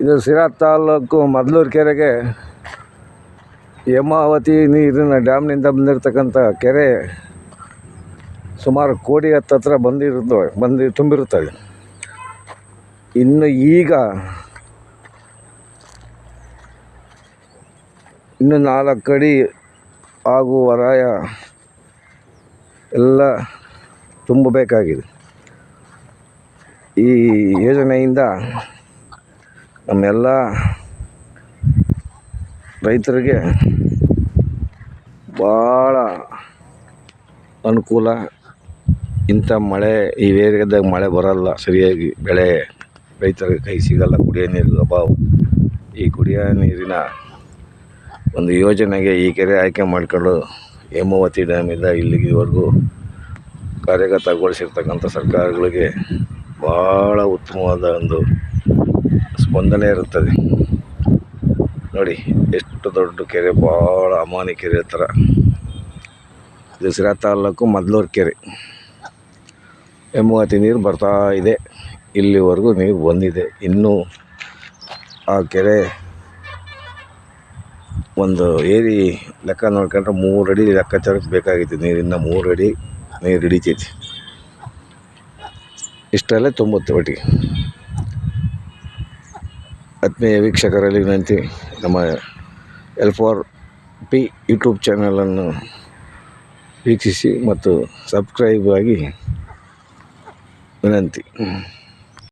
ಇದು ಸಿರಾ ತಾಲೂಕು ಮದ್ಲೂರು ಕೆರೆಗೆ ಹೇಮಾವತಿ ನೀರಿನ ಡ್ಯಾಮ್ನಿಂದ ಬಂದಿರತಕ್ಕಂಥ ಕೆರೆ ಸುಮಾರು ಕೋಡಿ ಹತ್ತತ್ರ ಬಂದಿರುತ್ತವೆ ಬಂದು ತುಂಬಿರುತ್ತದೆ ಇನ್ನು ಈಗ ಇನ್ನು ನಾಲ್ಕು ಅಡಿ ಆಗುವ ರಾಯ ಎಲ್ಲ ತುಂಬಬೇಕಾಗಿದೆ. ಈ ಯೋಜನೆಯಿಂದ ನಮ್ಮೆಲ್ಲ ರೈತರಿಗೆ ಭಾಳ ಅನುಕೂಲ. ಇಂಥ ಮಳೆ, ಈ ಏರಿಯಾದಾಗ ಮಳೆ ಬರಲ್ಲ, ಸರಿಯಾಗಿ ಬೆಳೆ ರೈತರಿಗೆ ಕೈ ಸಿಗಲ್ಲ, ಕುಡಿಯೋ ನೀರಿನ ಅಭಾವ. ಈ ಕುಡಿಯೋ ನೀರಿನ ಒಂದು ಯೋಜನೆಗೆ ಈ ಕೆರೆ ಆಯ್ಕೆ ಮಾಡಿಕೊಂಡು ಹೇಮಾವತಿ ಡ್ಯಾಮಿಂದ ಇಲ್ಲಿವರೆಗೂ ಕಾರ್ಯಗತಗೊಳಿಸಿರ್ತಕ್ಕಂಥ ಸರ್ಕಾರಗಳಿಗೆ ಭಾಳ ಉತ್ತಮವಾದ ಒಂದು ಸ್ಪಂದನೆ ಇರುತ್ತದೆ. ನೋಡಿ, ಎಷ್ಟು ದೊಡ್ಡ ಕೆರೆ ಭಾಳ ಅಮಾನಿ ಕೆರೆ ಥರ ಇದು ಸಿರಾ ತಾಲೂಕು ಮದ್ಲೂರು ಕೆರೆ. ಎಮ್ಮುವತಿ ನೀರು ಬರ್ತಾ ಇದೆ. ಇಲ್ಲಿವರೆಗೂ ನೀರು ಬಂದಿದೆ. ಇನ್ನೂ ಆ ಕೆರೆ ಒಂದು ಏರಿ ಲೆಕ್ಕ ನೋಡ್ಕೊಂಡ್ರೆ ಮೂರು ಅಡಿ ಲೆಕ್ಕಾಚಾರಕ್ಕೆ ಬೇಕಾಗಿತ್ತು. ನೀರಿನ ಮೂರು ಅಡಿ ನೀರು ಹಿಡಿತೈತಿ ಇಷ್ಟಲ್ಲೇ ತುಂಬುತ್ತೆ ಒಟ್ಟಿಗೆ. ಆತ್ಮೀಯ ವೀಕ್ಷಕರಲ್ಲಿ ವಿನಂತಿ, ನಮ್ಮ ಎಲ್ ಫೋರ್ ಪಿ ಯೂಟ್ಯೂಬ್ ಚಾನಲನ್ನು ವೀಕ್ಷಿಸಿ ಮತ್ತು ಸಬ್ಸ್ಕ್ರೈಬ್ ಆಗಿ ವಿನಂತಿ.